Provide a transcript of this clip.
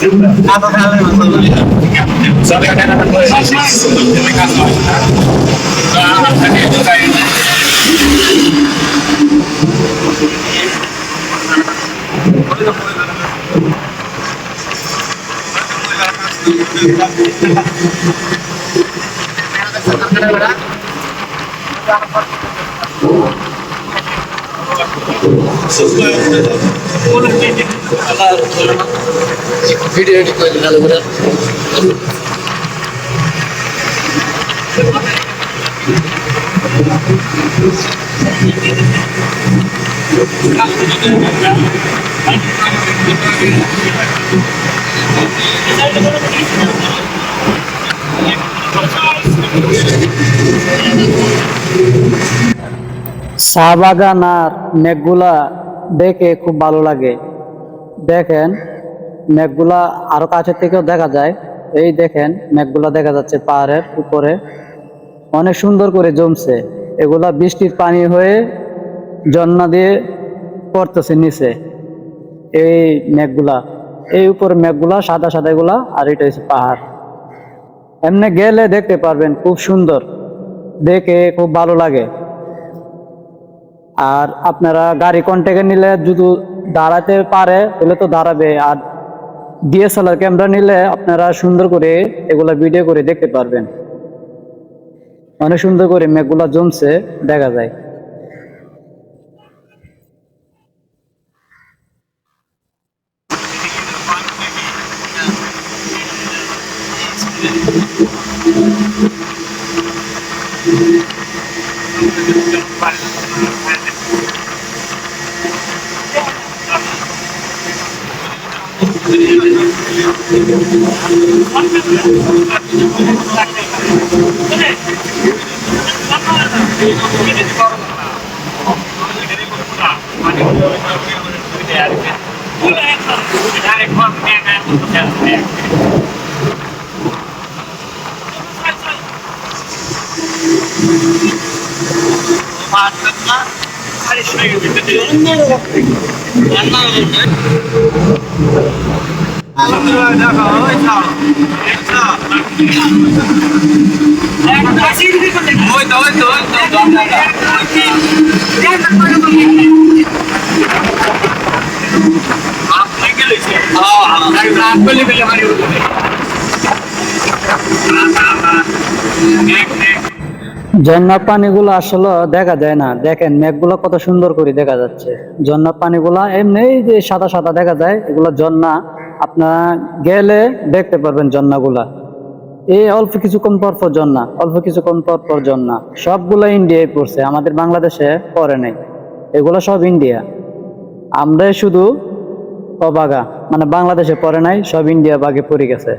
Apa kali masalahnya? Soalnya kadang-kadang dari kantor. Nah, tadi itu kayak Thank you. Edit করে ভালো করে চা বাগান আর মেঘগুলা দেখে খুব ভালো লাগে। দেখেন, মেঘগুলা আরও কাছের থেকেও দেখা যায়। এই দেখেন, মেঘগুলা দেখা যাচ্ছে পাহাড়ের উপরে। অনেক সুন্দর করে জমছে। এগুলা বৃষ্টির পানি হয়ে ঝর্ণা দিয়ে পড়তেছে নিচে। এই মেঘগুলা, এই উপরে মেঘগুলা, সাদা সাদা এগুলা, আর এটা হচ্ছে পাহাড়। এমনি গেলে দেখতে পারবেন, খুব সুন্দর। দেখে খুব ভালো লাগে। আর আপনারা গাড়ি কন্ট্যাক্টে নিলে যদি দাঁড়াতে পারে, তাহলে তো দাঁড়াবে। আর ডিএসএলআর ক্যামেরা নিলে আপনারা সুন্দর করে এগুলা ভিডিও করে দেখতে পারবেন। অনেক সুন্দর করে মেঘগুলা জমছে, দেখা যায়। Karışmaya götürdü. Yanlar oldu. Yanlar oldu. ঝর্ণা পানিগুলো আসলে দেখা যায় না। দেখেন, মেঘগুলো কত সুন্দর করে দেখা যাচ্ছে। ঝর্ণা পানিগুলা এমনি যে সাদা সাদা দেখা যায়, এগুলো ঝর্ণা আপনারা গেলে দেখতে পারবেন জন্নাগুলা। এই অল্প কিছুক্ষণ পর পর ঝর্ণা অল্প কিছুক্ষণ পর পর সবগুলা সবগুলো ইন্ডিয়ায় পড়ছে, আমাদের বাংলাদেশে পড়ে নেই। এগুলো সব ইন্ডিয়া আমরাই শুধু অবাগা মানে বাংলাদেশে পড়ে নাই, সব ইন্ডিয়া বাগে পড়ে গেছে।